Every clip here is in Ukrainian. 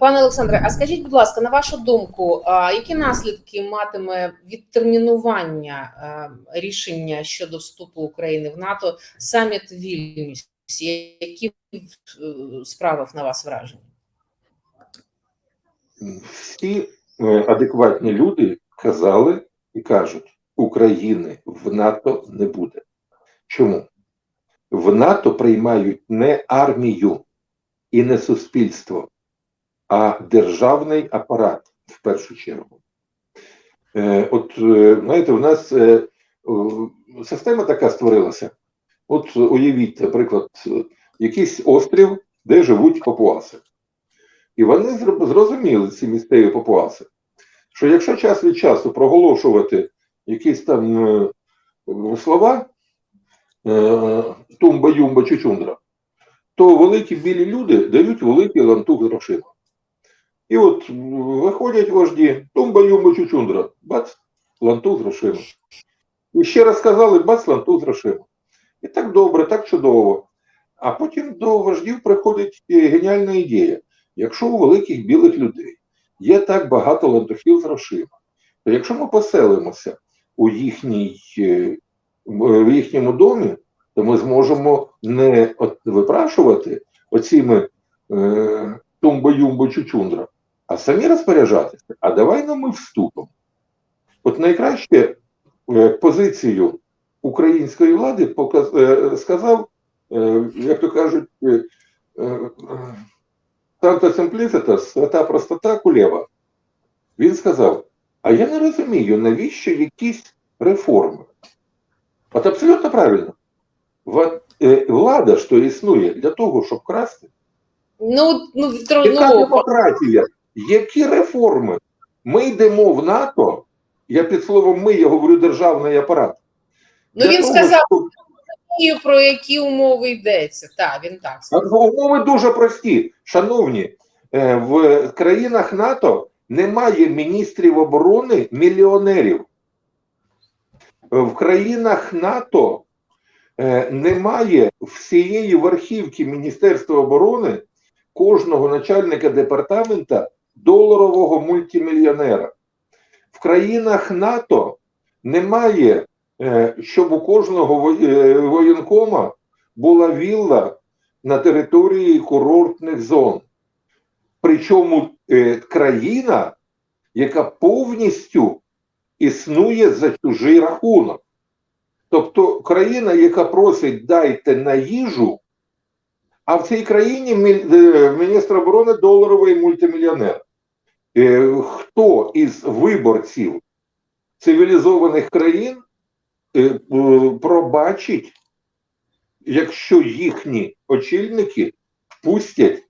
Пане Олександре, а скажіть, будь ласка, на вашу думку, які наслідки матиме відтермінування рішення щодо вступу України в НАТО саміт Вільнюс? Які е, справив на вас враження? Всі е, адекватні люди казали і кажуть, України в НАТО не буде. Чому? В НАТО приймають не армію і не суспільство, а державний апарат в першу чергу. Е, От, е, знаєте, у нас е, система така створилася. От уявіть, наприклад, якийсь острів, де живуть папуаси. І вони зрозуміли, ці місцеві папуаси, що якщо час від часу проголошувати якісь там слова е, тумба, юмба, чучундра, то великі білі люди дають великий лантух з грошима. І от виходять вожді, тумба, юмба, чучундра, бац, лантух з грошима. І ще раз сказали, бац, лантух з грошима. І так добре, так чудово. А потім до вождів приходить е, геніальна ідея. Якщо у великих білих людей є так багато лантухів з грошима, то якщо ми поселимося у їхній, е, в їхньому домі, то ми зможемо не випрашувати оціми е, тумбо-юмбо чучундра, а самі розпоряджатися. А давай ну ми вступимо. От найкраще е, позицію української влади показ, е, сказав, е, як то кажуть, Санта Симпліцита, свята простота Кулєва. Він сказав: А я не розумію, навіщо якісь реформи? От абсолютно правильно. Влада то існує для того, щоб красти. Ну, ну, Яка ну, демократія? Які реформи? Ми йдемо в НАТО. Я під словом ми, я говорю державний апарат. ну Для він того, сказав, розумію, про які умови йдеться. Так, він так сказав. Умови дуже прості. Шановні, е, в країнах НАТО немає міністрів оборони мільйонерів. В країнах НАТО е, немає всієї верхівки Міністерства оборони кожного начальника департамента доларового мультимільйонера. В країнах НАТО немає, е, щоб у кожного е, воєнкома була вілла на території курортних зон. Причому е, країна, яка повністю існує за чужий рахунок. Тобто країна, яка просить дайте на їжу, а в цій країні міністр оборони доларовий мультимільйонер. Е, Хто із виборців цивілізованих країн е, е, пробачить якщо їхні очільники впустять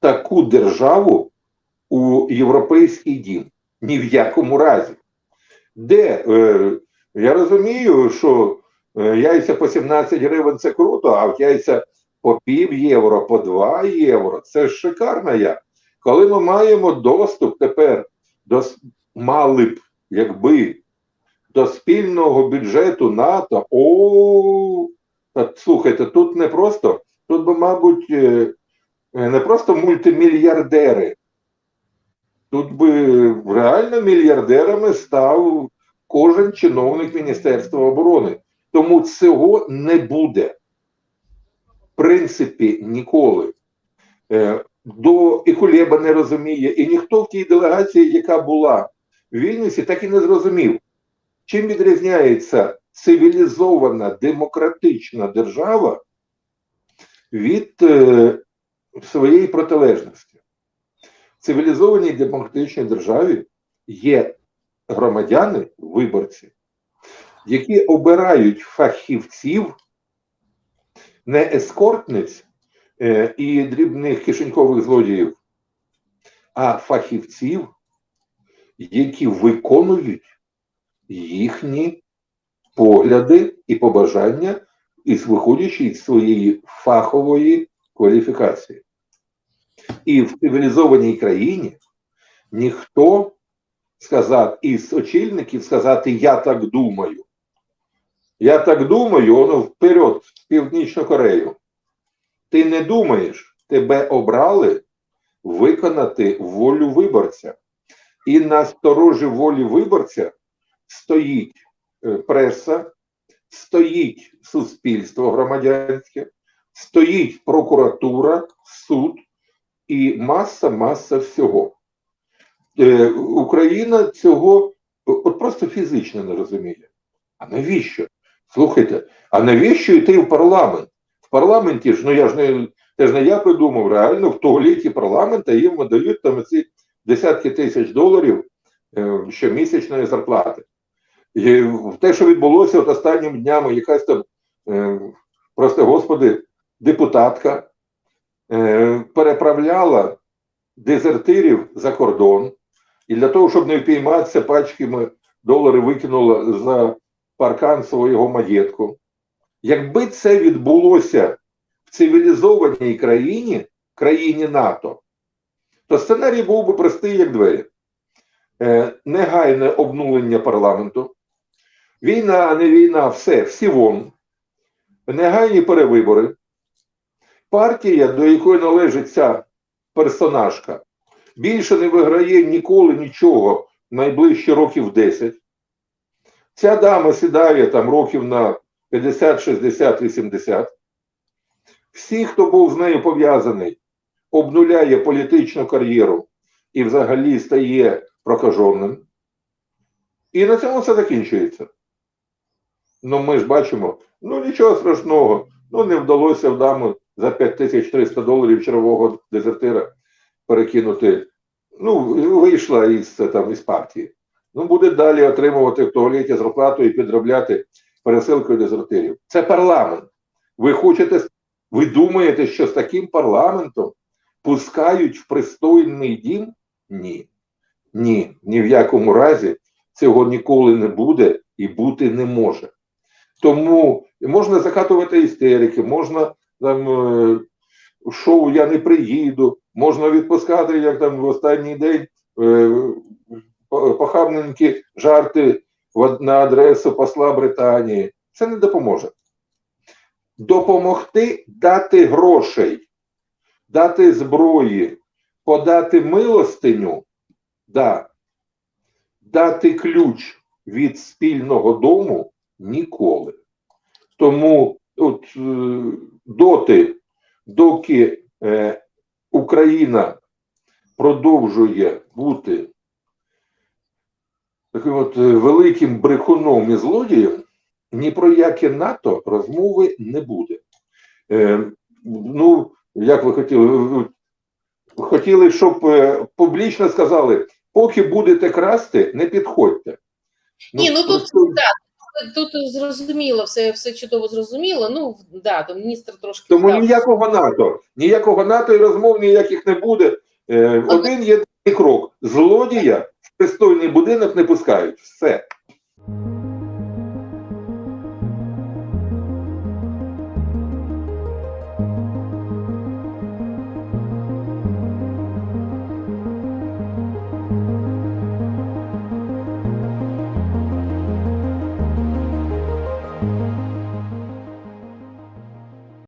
таку державу у європейський дім. Ні в якому разі. Де я розумію, що яйця по 17 гривень це круто, а яйця по пів євро, по 2 євро це ж шикарно як. Коли ми маємо доступ тепер до мали б, якби до спільного бюджету НАТО, о, слухайте, тут не просто, тут би, мабуть, е, е, не просто мультимільярдери. Тут би реально мільярдерами став кожен чиновник Міністерства оборони. Тому цього не буде. В принципі, ніколи. До і Кулеба не розуміє, і ніхто в тій делегації, яка була в Вільнюсі, так і не зрозумів, чим відрізняється цивілізована демократична держава від е, своєї протилежності. В цивілізованій демократичній державі є громадяни, виборці, які обирають фахівців, не ескортниць і дрібних кишенькових злодіїв, а фахівців, які виконують їхні погляди і побажання, із виходячи із своєї фахової кваліфікації. І в цивілізованій країні ніхто сказав із очільників сказати Я так думаю. Я так думаю, воно вперед в Північну Корею. Ти не думаєш, тебе обрали виконати волю виборця. І на сторожі волі виборця стоїть е, преса, стоїть суспільство громадянське, стоїть прокуратура, суд і маса, маса всього. Е, Україна цього от просто фізично не розуміє. А навіщо? Слухайте, а навіщо йти в парламент? Парламенті ж, ну я ж не, це ж не я придумав, реально в туалеті парламента їм видають там ці десятки тисяч доларів е, щомісячної зарплати. І те, що відбулося от останніми днями, якась там, е, просто господи, депутатка е, переправляла дезертирів за кордон, і для того, щоб не впійматися пачками долари викинула за паркан свого маєтку. Якби це відбулося в цивілізованій країні, країні НАТО, то сценарій був би простий, як двері. Е, негайне обнулення парламенту, війна, не війна, все, всі вон, негайні перевибори, партія, до якої належить ця персонажка, більше не виграє ніколи нічого найближчі років 10. Ця дама сідає там років на 50, 60, 80. Всі, хто був з нею пов'язаний, обнуляє політичну кар'єру і взагалі стає прокаженим. І на цьому все закінчується. Ну, ми ж бачимо, ну нічого страшного, ну не вдалося в даму за 5300 доларів червового дезертира перекинути. Ну, вийшла із, там, із партії. Ну, буде далі отримувати в туалеті зарплату і підробляти пересилкою дезертирів. Це парламент. Ви хочете, ви думаєте, що з таким парламентом пускають в пристойний дім? Ні. Ні, ні в якому разі цього ніколи не буде і бути не може. Тому можна закатувати істерики, можна там е, шоу Я не приїду, можна відпускати, як там в останній день е, похабненькі жарти на адресу посла Британії. Це не допоможе. Допомогти дати грошей, дати зброї, подати милостиню, да. дати ключ від спільного дому ніколи. Тому от, е, доти, доки е, Україна продовжує бути таким от е, великим брехуном і злодієм, ні про яке НАТО розмови не буде. Е, ну, як ви хотіли? Хотіли, щоб е, публічно сказали, поки будете красти, не підходьте. Ні, ну тут просто- Тут зрозуміло, все, все чудово зрозуміло. Ну да, то міністр трошки Тому вдав. ніякого НАТО, ніякого НАТО і розмов ніяких не буде. Е, один єдиний крок: злодія пристойний будинок не пускають. Все.